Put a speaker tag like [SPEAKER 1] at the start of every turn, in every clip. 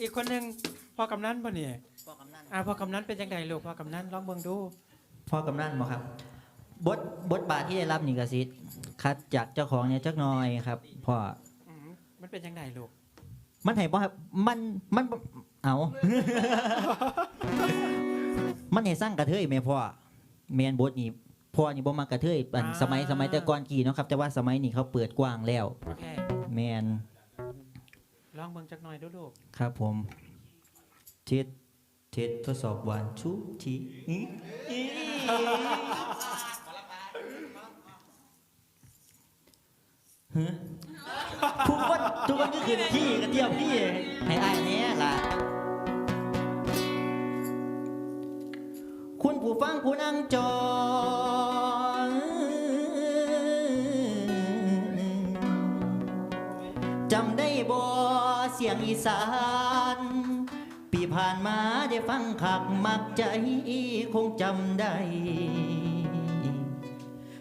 [SPEAKER 1] อีกคนหนึ่งพ่อกำนันป่ะเนี่ย
[SPEAKER 2] พ่อกำนัน
[SPEAKER 1] อ่าพ่อกำนันเป็นยังไงลูกพ่อกำนันลองเบิ่งดู
[SPEAKER 2] พ่อกำนันบ่ครับบทบทบาทที่ได้รับนี่ก็สิคัดจากเจ้าของเนี่ยจักหน่อยครับพ่อ
[SPEAKER 1] อืมมันเป็นยังไงลูก
[SPEAKER 2] มันให้บ่ครับมันมันบ่เอา มันให้สร้างกระเทยแม่พ่อแมนบทนี่พ่อนี่บ่มากระเทยอันสมัยสมัยแต่ก่อนกี่เนาะครับ แต่ว่าสมัยนี้เขาเปิดกว้างแล้ว
[SPEAKER 1] โอเค
[SPEAKER 2] แมน
[SPEAKER 1] ลองเบิ่งจักหน่อยดูลูก
[SPEAKER 2] ครับผมเทสเทสทดสอบวันชูทีอื้ออีฮะทุกคนทุกคนก็คือพี่กระเทียมพี่ให้อายเนี้ยล่ะคุณผู้ฟังผู้นั่งจอำได้บ่เสียงอีสาน ปีผ่านมาได้ฟังขักมักใจคงจำได้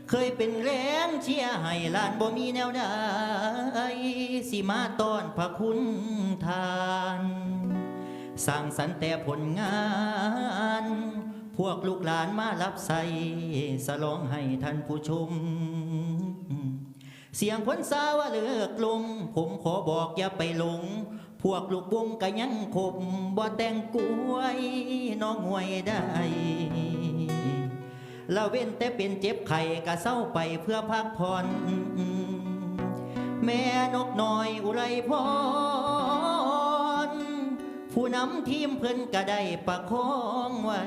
[SPEAKER 2] เคยเป็นแรงเชียร์ให้ลานบ่มีแนวใดสิมาต้อนพระคุณทาน สร้างสรรค์แต่ผลงานพวกลูกหลานมารับใส่สลองให้ท่านผู้ชม เสียงพ้นสาวาเลือกลงผมขอบอกอย่าไปหลง พวกลูกวงก็ยังคบบ่แต่งกล้วยน้องหวยได้ละเว้นแต่เป็นเจ็บไข้ก็เศร้าไปเพื่อพักผ่อนแม่นกน้อยอุไรพร ผู้นำทีมเพิ่นก็ได้ประคองไว้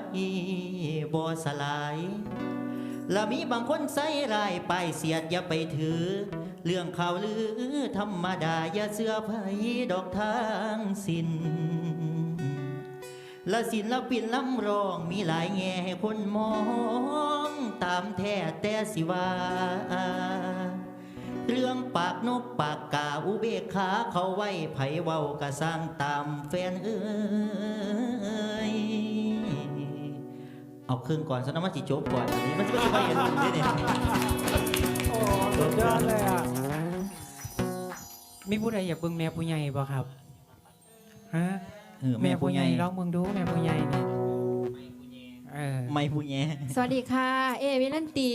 [SPEAKER 2] บ่สลาย และมีบางคนใส่ลายป้ายเสียดอย่าไปถือ เรื่องข่าวลือธรรมดาอย่าเสื้อไผดอกทางสินและศิลปินลำร้องมีหลายแง่ให้คนมอง ตามแท้แต่สิว่า เรื่องปากนกปากกาอุเบกขาเขาไว้ไผเว้ากะสร้างตามแฟนเอ้ย เอาเครื่องก่อนซะนะมันสิจบก่อนอันนี้มันจะไม่ใช่ไปเห็นลุงด้วยเนี่ย
[SPEAKER 1] โอ้สุดยอดเลยอะมีผู้ใดอยากเบิ่งแม่ผู้ใหญ่บ่ครับฮะ
[SPEAKER 2] เออ
[SPEAKER 1] แม่ผู้ใหญ่ลองเบิ่งดูแม่ผู้ใหญ่นี่เออ
[SPEAKER 2] ไม่ผู้แย่
[SPEAKER 3] สวัสดีค่ะ เอวิลันตี